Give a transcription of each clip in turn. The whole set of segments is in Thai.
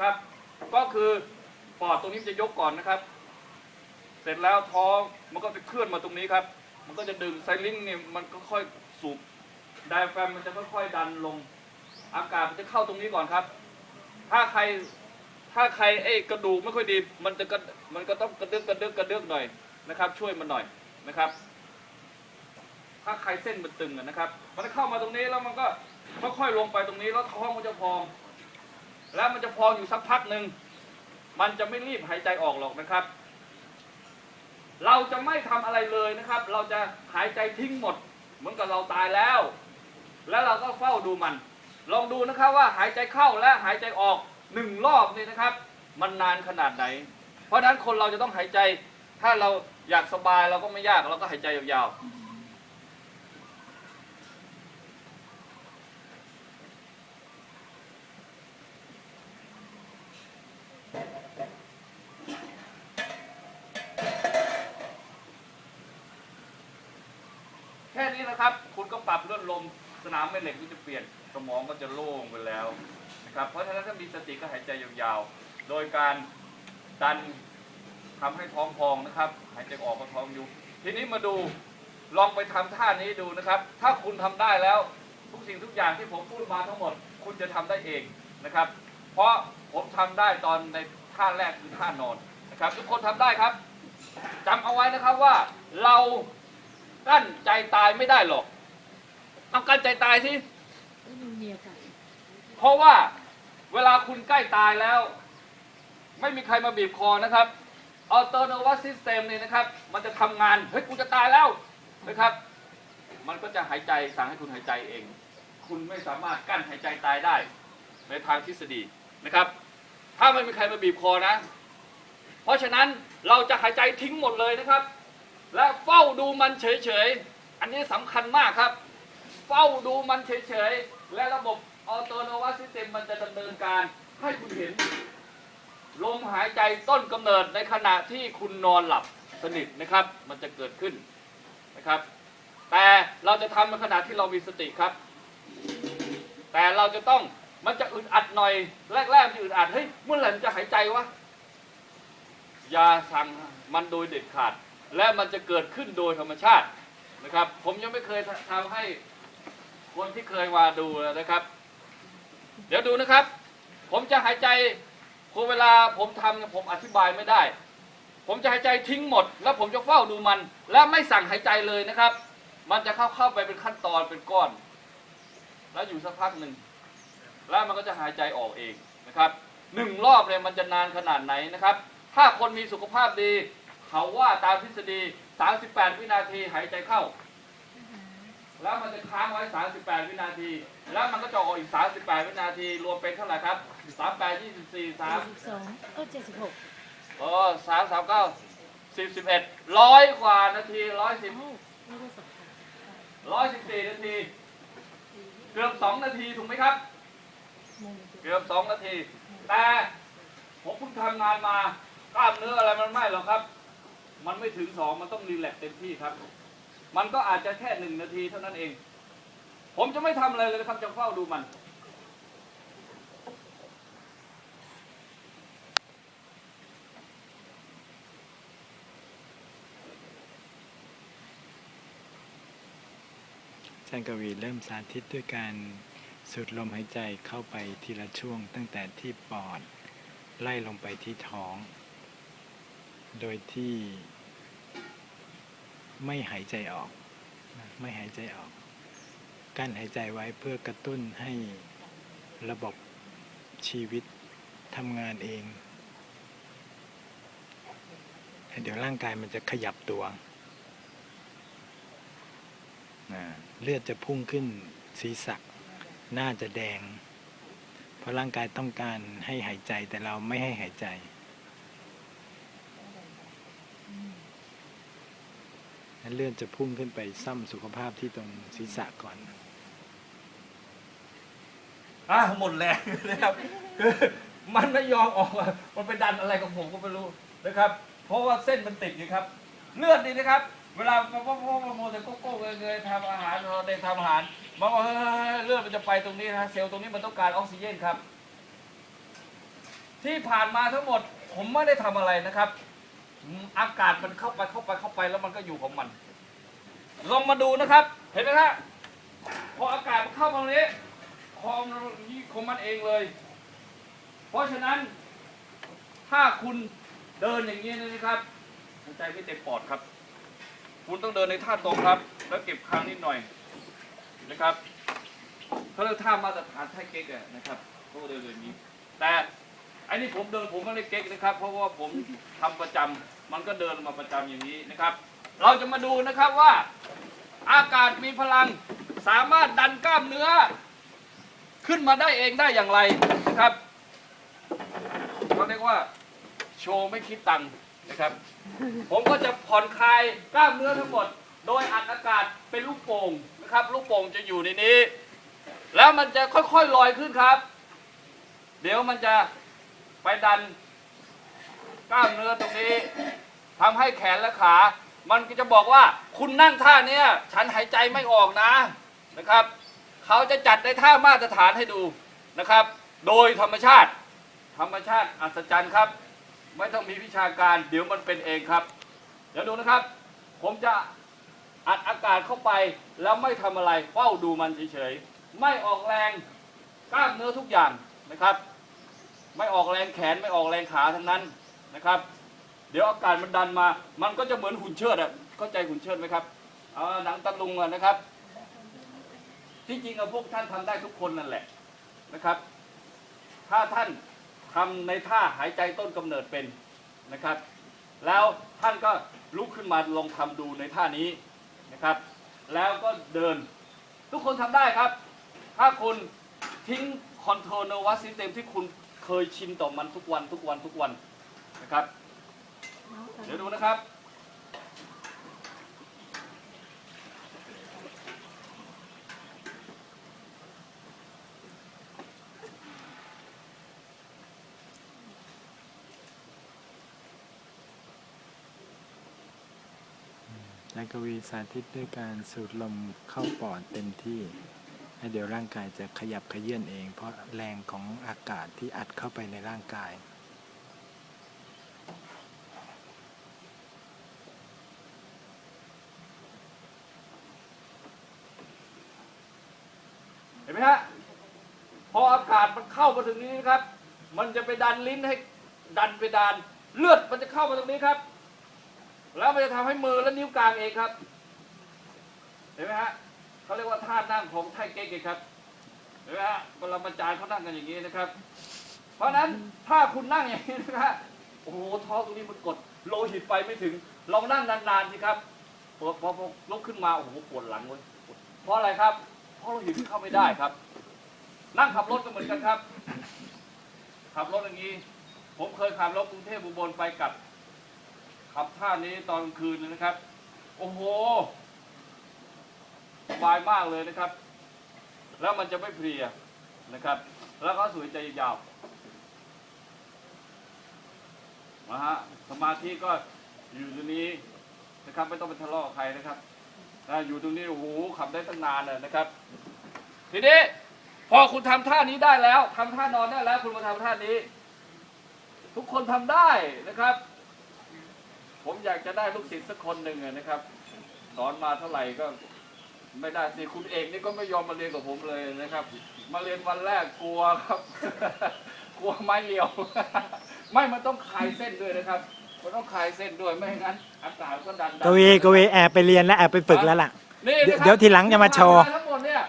ครับ ก็คือปอดตรงนี้จะยกก่อนนะครับ เสร็จแล้วท้องมันก็จะเคลื่อนมาตรงนี้ครับ มันก็จะดึงไซลิงเนี่ยมันก็ค่อยสูบไดอะแฟมมันจะค่อยๆดันลง อากาศมันจะเข้าตรงนี้ก่อนครับ ถ้าใครถ้าใครไอ้กระดูกไม่ค่อยดี มันจะกระมันก็ต้องกระเดึกกระเดึกกระเดึกหน่อยนะครับ ช่วยมันหน่อยนะครับ ถ้าใครเส้นมันตึงนะครับ มันเข้ามาตรงนี้แล้วมันก็ค่อยๆลงไปตรงนี้แล้วท้องมันจะพอง แล้วมันจะพองอยู่สักพักหนึ่งมันจะไม่รีบหายใจออกหรอกนะครับ เราจะไม่ทำอะไรเลยนะครับ เราจะหายใจทิ้งหมด เหมือนกับเราตายแล้ว แล้วเราก็เฝ้าดูมัน ลองดูนะครับว่าหายใจเข้าและหายใจออกหนึ่งรอบนี่นะครับ มันนานขนาดไหน เพราะฉะนั้นคนเราจะต้องหายใจ ถ้าเราอยากสบายเราก็ไม่ยากเราก็หายใจยาวๆ แค่นี้นะครับ คุณก็ปรับเลื่อนลมสนาม แม่เหล็กก็จะเปลี่ยนสมองก็จะโล่งไปแล้วนะครับ เพราะฉะนั้นถ้ามีสติก็หายใจยาวๆ โดยการดันทำให้ท้องพองนะครับ หายใจออกก็ท้องยุบทีนี้มาดูลองไปทำท่านี้ดูนะครับ ถ้าคุณทำได้แล้วทุกสิ่งทุกอย่างที่ผมพูดมาทั้งหมด คุณจะทำได้เองนะครับ เพราะผมทำได้ตอนในท่าแรกคือท่านอนนะครับ ทุกคนทำได้ครับจำเอาไว้นะครับว่าเรากั้นใจตายไม่ได้หรอก เอากั้นใจตายสิก็ยังมีโอกาสเพราะว่าเวลาคุณใกล้ตายแล้ว ไม่มีใครมาบีบคอนะครับอัลเทอร์นวัซิสเต็มนี่นะครับ มันจะทำงาน เฮ้ยกูจะตายแล้วนะครับ มันก็จะหายใจสั่งให้คุณหายใจเอง คุณไม่สามารถกั้นหายใจตายได้ ในทางทฤษฎีนะครับ ถ้าไม่มีใครมาบีบคอนะ เพราะฉะนั้นเราจะหายใจทิ้งหมดเลยนะครับ และเฝ้าดูมันเฉยๆ อันนี้สำคัญมากครับ เฝ้าดูมันเฉยๆ และระบบออโตโนมัตซิสเต็มมันจะดำเนินการให้คุณเห็น ลมหายใจต้นกำเนิดในขณะที่คุณนอนหลับสนิทนะครับ มันจะเกิดขึ้นนะครับ แต่เราจะทำในขณะที่เรามีสติครับ แต่เราจะต้องมันจะอึดอัดหน่อยแรกๆมันจะอึดอัดเฮ้ยเมื่อไหร่มันจะหายใจวะอย่าสั่งมันโดยเด็ดขาด และมันจะเกิดขึ้นโดยธรรมชาตินะครับ ผมยังไม่เคยทำให้ คนที่เคยมาดูนะครับ เดี๋ยวดูนะครับ ผมจะหายใจคือเวลาผมทำผมอธิบายไม่ได้ ผมจะหายใจทิ้งหมด แล้วผมจะเฝ้าดูมัน และไม่สั่งหายใจเลยนะครับ มันจะเข้าเข้าไปเป็นขั้นตอนเป็นก้อน แล้วอยู่สักพักหนึ่งแล้วมันก็จะหายใจออกเองนะครับหนึ่งรอบเนี่ยมันจะนานขนาดไหนนะครับ ถ้าคนมีสุขภาพดี เขาว่าตามทฤษฎี 38 วินาทีหายใจเข้า แล้วมันจะค้างไว้ 38 วินาที แล้วมันก็จะออกอีก 38 วินาที รวมเป็นเท่าไหร่ครับ 38 24เจ็ดสิบสองเออเจ็ดสิบหก3อ๋อ3 3 9 10 11ร้อยกว่านาที 110โอ้ไม่ได้สำคัญ114 นาที เกือบ 2 นาที ถูกไหมครับมงเกือบสองนาที แต่ผมเพิ่งทำงานมากล้ามเนื้ออะไรมันไม่หรอกครับ มันไม่ถึงสองมันต้องรีแลกซ์เต็มที่ครับ มันก็อาจจะแค่หนึ่งนาทีเท่านั้นเอง ผมจะไม่ทำอะไรเลยนะครับ จะเฝ้าดูมันอาจารย์กวีเริ่มสาธิตด้วยการสูดลมหายใจเข้าไปทีละช่วงตั้งแต่ที่ปอด ไล่ลงไปที่ท้อง โดยที่ ไม่หายใจออก ไม่หายใจออก กั้นหายใจไว้เพื่อกระตุ้นให้ระบบชีวิตทำงานเอง เดี๋ยวร่างกายมันจะขยับตัว เลือดจะพุ่งขึ้นศีรษะหน้าจะแดง เพราะร่างกายต้องการให้หายใจแต่เราไม่ให้หายใจ นั้นเลือดจะพุ่งขึ้นไปซ่อมสุขภาพที่ตรงศีรษะก่อน อะหมดแรงนะครับคือมันไม่ยอมออกมันไปดันอะไรของผมก็ไม่รู้นะครับ เพราะว่าเส้นมันติดอยู่ครับ เลือดนี่นะครับ เวลาพอพอพอพอโมแต่โก้เงยๆทำอาหารเราได้ทำอาหารมันบอกเฮ้ยเลือดมันจะไปตรงนี้นะเซลล์ตรงนี้มันต้องการออกซิเจนครับ ที่ผ่านมาทั้งหมดผมไม่ได้ทำอะไรนะครับ อากาศมันเข้าไปเข้าไปเข้าไปแล้วมันก็อยู่ของมัน ลองมาดูนะครับ เห็นไหมฮะพออากาศมันเข้ามาตรงนี้คอมนยี่ของมันเองเลย เพราะฉะนั้น ถ้าคุณเดินอย่างนี้นะครับหายใจไม่เต็มปอดครับ คุณต้องเดินในท่าตรงครับ แล้วเก็บคางนิดหน่อยนะครับเขาเรียกท่ามาตรฐานท่าเก๊กนะครับเขาเดินอย่างนี้ แต่ ไอันนี้ผมเดินผมไม่ได้เก๊กนะครับ เพราะว่าผมทำประจำมันก็เดินมาประจำอย่างนี้นะครับ เราจะมาดูนะครับว่า อากาศมีพลังสามารถดันกล้ามเนื้อ ขึ้นมาได้เองได้อย่างไรนะครับเขาเรียกว่า โชว์ไม่คิดตังค์นะครับ ผมก็จะผ่อนคลายกล้ามเนื้อทั้งหมด โดยอัดอากาศเป็นลูกโป่งนะครับ ลูกโป่งจะอยู่ในนี้ แล้วมันจะค่อยๆลอยขึ้นครับ เดี๋ยวมันจะ ไปดันกล้ามเนื้อตรงนี้ทำให้แขนและขา มันก็จะบอกว่าคุณนั่งท่าเนี้ยฉันหายใจไม่ออกนะนะครับ เขาจะจัดในท่ามาตรฐานให้ดูนะครับ โดยธรรมชาติ ธรรมชาติอัศจรรย์ครับ ไม่ต้องมีวิชาการเดี๋ยวมันเป็นเองครับ เดี๋ยวดูนะครับ ผมจะอัดอากาศเข้าไปแล้วไม่ทำอะไรเฝ้าดูมันเฉยๆไม่ออกแรงกล้ามเนื้อทุกอย่างนะครับ ไม่ออกแรงแขนไม่ออกแรงขาทั้งนั้นนะครับ เดี๋ยวอากาศมันดันมา มันก็จะเหมือนหุ่นเชิดอะเข้าใจหุ่นเชิดไหมครับเอาหนังตะลุงนะครับ ที่จริงอะพวกท่านทำได้ทุกคนนั่นแหละนะครับ ถ้าท่านทำในท่าหายใจต้นกำเนิดเป็นนะครับ แล้วท่านก็ลุกขึ้นมาลองทำดูในท่านี้นะครับ แล้วก็เดินทุกคนทำได้ครับ ถ้าคุณทิ้งคอนโทรลเนอร์วัสซิสเต็มที่คุณ เคยชินต่อมันทุกวันทุกวันทุกวันนะครับ เดี๋ยวดูนะครับ นายกวีสาธิตด้วยการสูดลมเข้าปอดเต็มที่ แล้วเดี๋ยวร่างกายจะขยับขยื่นเอง เพราะแรงของอากาศที่อัดเข้าไปในร่างกาย เห็นไหมฮะพออากาศมันเข้ามาถึงนี้นะครับ มันจะไปดันลิ้นให้ดันไปดานเลือดมันจะเข้ามาตรงนี้ครับ แล้วมันจะทำให้มือและนิ้วกลางเองครับ เห็นไหมฮะ เขาเรียกว่าท่านั่งของไทเก๊กเองครับเห็นไหมฮะเวลาบรรจารย์เขานั่งกันอย่างนี้นะครับ เพราะฉะนั้นถ้าคุณนั่งอย่างนี้นะฮะโอ้โหท้องตรงนี้มันกดโลหิตไปไม่ถึงลองนั่งนานๆสิครับพอพอลุกขึ้นมาโอ้โหปวดหลังเว้ยเพราะอะไรครับ เพราะโลหิตเข้าไม่ได้ครับ นั่งขับรถก็เหมือนกันครับ ขับรถอย่างนี้ ผมเคยขับรถกรุงเทพอุบลไปกับขับท่านี้ตอนคืนเลยนะครับ โอ้โห สบายมากเลยนะครับ แล้วมันจะไม่เพลียนะครับ แล้วก็สวยใจยาวนะฮะสมาธิก็อยู่ตรงนี้นะครับ ไม่ต้องไปทะเลาะกับใครนะครับอ่าอยู่ตรงนี้โอ้โหขับได้ตั้งนานเลยนะครับ ทีนี้พอคุณทำท่านี้ได้แล้วทำท่านอนได้แล้ว คุณมาทำท่านี้ ทุกคนทำได้นะครับ ผมอยากจะได้ลูกศิษย์สักคนหนึ่งนะครับ สอนมาเท่าไหร่ก็ ไม่ได้สิคุณเอกนี่ก็ไม่ยอมมาเรียนกับผมเลยนะครับ มาเรียนวันแรกกลัวครับ กลัวไม้เรียว ไม่มันต้องคลายเส้นด้วยนะครับ มันต้องคลายเส้นด้วยไม่งั้นอากาศก็ดันดันกวีกวีแอบไปเรียนแล้วแอบไปฝึกแล้วล่ะ นี่เดี๋ยวนะครับเดี๋ยวทีหลังจะมาโชว์ ทั้งหมดเนี่ย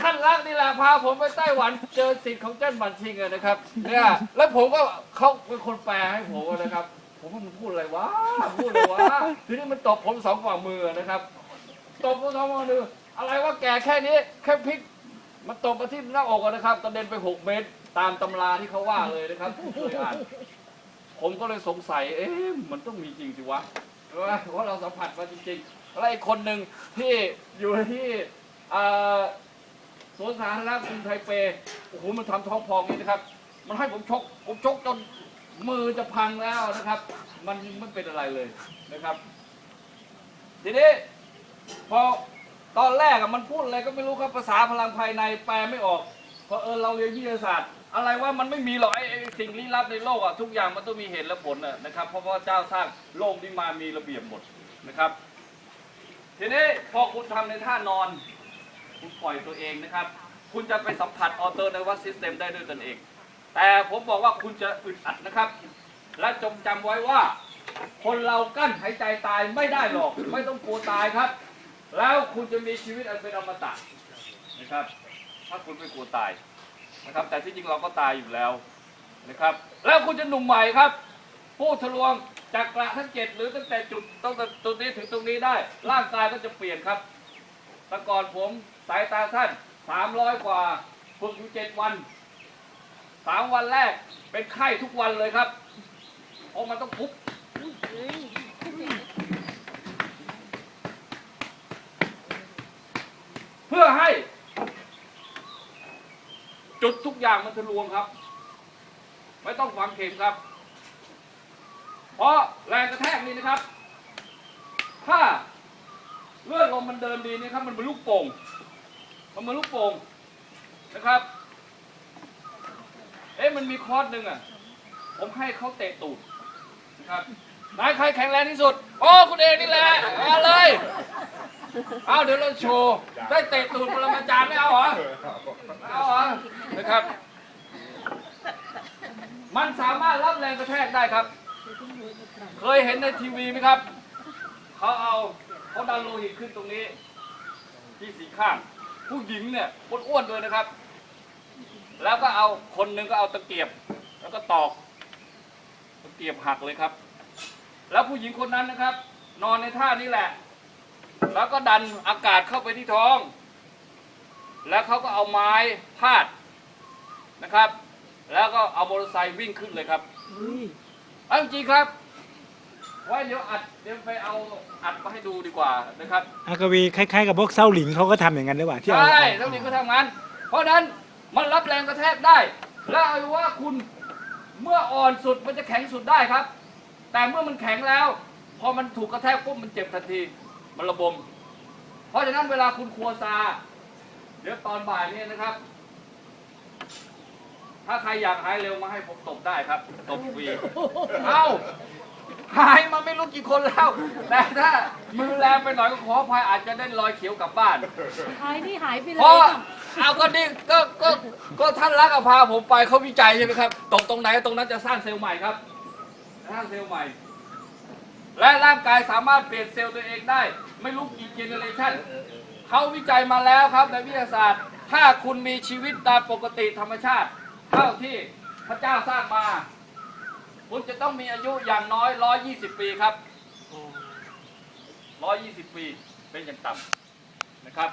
ท่านรักนี่แหละพาผมไปไต้หวันเจอสิทธิ์ของเจ้นหมันชิงอะนะครับ เนี่ยแล้วผมก็เขาเป็นคนแปลให้ผมนะครับ ผมว่ามันพูดอะไรวะพูดอะไรวะทีนี้มันตบผมสองฝ่ามือนะครับ ตบผมสองฝ่ามืออะไรว่าแกแค่นี้แค่พลิกมันตบมาที่หน้าอกนะครับกระเด็นไปหกเมตร ตามตำราที่เขาว่าเลยนะครับผมเคยอ่านผมก็เลยสงสัย เอ๊ะมันต้องมีจริงสิวะเพราะว่าเราสัมผัสมาจริงๆแล้วอีกคนหนึ่งที่อยู่ที่อ่อสวนสาธารณะกรุงไทเปโอ้โหมันทำท้องพองนี่นะครับ มันให้ผมชกผมชกจนมือจะพังแล้วนะครับ มันไม่เป็นอะไรเลยนะครับ ทีนี้ พอตอนแรกอะมันพูดอะไรก็ไม่รู้ครับภาษาพลังภายในแปลไม่ออกเพราะเออเราเรียนวิทยาศาสตร์ อะไรว่ามันไม่มีหรอกไอ้ไอ้สิ่งลี้ลับในโลกอะทุกอย่างมันต้องมีเหตุและผลอะนะครับ เพราะว่าเจ้าสร้างโลกนี้มามีระเบียบหมดนะครับ ทีนี้พอคุณทำในท่านอน คุณปล่อยตัวเองนะครับ คุณจะไปสัมผัสออโตเนวัสซิสเต็มได้ด้วยตนเอง แต่ผมบอกว่าคุณจะอึดอัดนะครับ และจงจำไว้ว่า คนเรากั้นหายใจตายไม่ได้หรอก ไม่ต้องกลัวตายครับ แล้วคุณจะมีชีวิตอันเป็นอมตะนะครับ ถ้าคุณไม่กลัวตายนะครับ แต่ที่จริงเราก็ตายอยู่แล้วนะครับ แล้วคุณจะหนุ่มใหม่ครับ ผู้ทะลวงจากกระทั้งเจ็ดหรือตั้งแต่จุดตั้งแต่จุดนี้ถึงตรงนี้ได้ ร่างกายก็จะเปลี่ยนครับแต่ก่อนผมสายตาสั้นสามร้อยกว่าฝึกอยู่เจ็ดวันสามวันแรกเป็นไข้ทุกวันเลยครับเพราะมันต้องทุบ เพื่อให้ จุดทุกอย่างมันทะลวงครับ ไม่ต้องฝังเข็มครับ เพราะแรงกระแทกนี่นะครับ ถ้าเลือดลมมันเดินดีนี่ครับ มันเป็นลูกโป่งมันเหมือนลูกโป่งนะครับ เอ๊ะมันมีคอร์สหนึ่งอะ ผมให้เขาเตะตูดนะครับนายใครแข็งแรงที่สุด โอ้ คุณเอกนี่แหละมาเลย เอาเดี๋ยวเราโชว์ ได้เตะตูดปรมาจารย์ไม่เอาเหรอไม่เอาเหรอ นะครับ มันสามารถรับแรงกระแทกได้ครับ เคยเห็นในทีวีไหมครับ เขาเอาเขาดันโลหิตขึ้นตรงนี้ ที่สีข้าง ผู้หญิงเนี่ยอ้วนๆด้วยนะครับ แล้วก็เอาคนหนึ่งก็เอาตะเกียบ แล้วก็ตอก ตะเกียบหักเลยครับ แล้วผู้หญิงคนนั้นนะครับ นอนในท่านี้แหละ แล้วก็ดันอากาศเข้าไปที่ท้อง แล้วเขาก็เอาไม้พาดนะครับ แล้วก็เอามอเตอร์ไซค์วิ่งขึ้นเลยครับเฮ้ยเอาจริงๆครับไว้เดี๋ยวอัดเดี๋ยวไปเอาอัดมาให้ดูดีกว่านะครับอากวีคล้ายๆกับพวกเศร้าหลิงเขาก็ทำอย่างนั้นหรือเปล่าที่เอาใช่แล้วนี่ก็ทำงานเพราะฉะนั้นมันรับแรงกระแทกได้ แล้วเอาว่าคุณเมื่ออ่อนสุดมันจะแข็งสุดได้ครับ แต่เมื่อมันแข็งแล้ว พอมันถูกกระแทกปุ๊บมันเจ็บทันที มันระบม เพราะฉะนั้นเวลาคุณครัวซา เดี๋ยวตอนบ่ายนี้นะครับ ถ้าใครอยากหายเร็วมาให้ผมตบได้ครับ ตบฟรี เอ้า หายมาไม่รู้กี่คนแล้ว แต่ถ้ามือแรงไปหน่อยก็ขออภัยอาจจะได้รอยเขียวกลับบ้าน หายนี่หายไปเลเพราะย เอาก็นี่ก็ก็ก็ท่านรักเอาพาผมไปเขาวิจัยใช่ไหมครับ ตรงตรงไหนตรงนั้นจะสร้างเซลล์ใหม่ครับ สร้างเซลล์ใหม่ และร่างกายสามารถเปลี่ยนเซลล์ตัวเองได้ ไม่รู้กี่เจเนเรชันเขาวิจัยมาแล้วครับในวิทยาศาสตร์ ถ้าคุณมีชีวิตตามปกติธรรมชาติ เท่าที่พระเจ้าสร้างมา คุณจะต้องมีอายุอย่างน้อย 120 ปีครับ 120 ปีเป็นอย่างต่ำนะครับ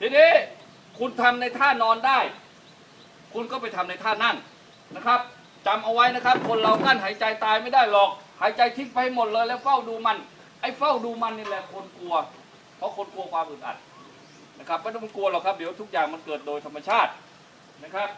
ทีนี้คุณทำในท่านอนได้ คุณก็ไปทำในท่านั่งนะครับจำเอาไว้นะครับ คนเรากั้นหายใจตายไม่ได้หรอก หายใจทิ้งไปหมดเลยแล้วเฝ้าดูมัน ไอ้เฝ้าดูมันนี่แหละคนกลัว เพราะคนกลัวความอึดอัดนะครับไม่ต้องกลัวหรอกครับเดี๋ยวทุกอย่างมันเกิดโดยธรรมชาตินะครับ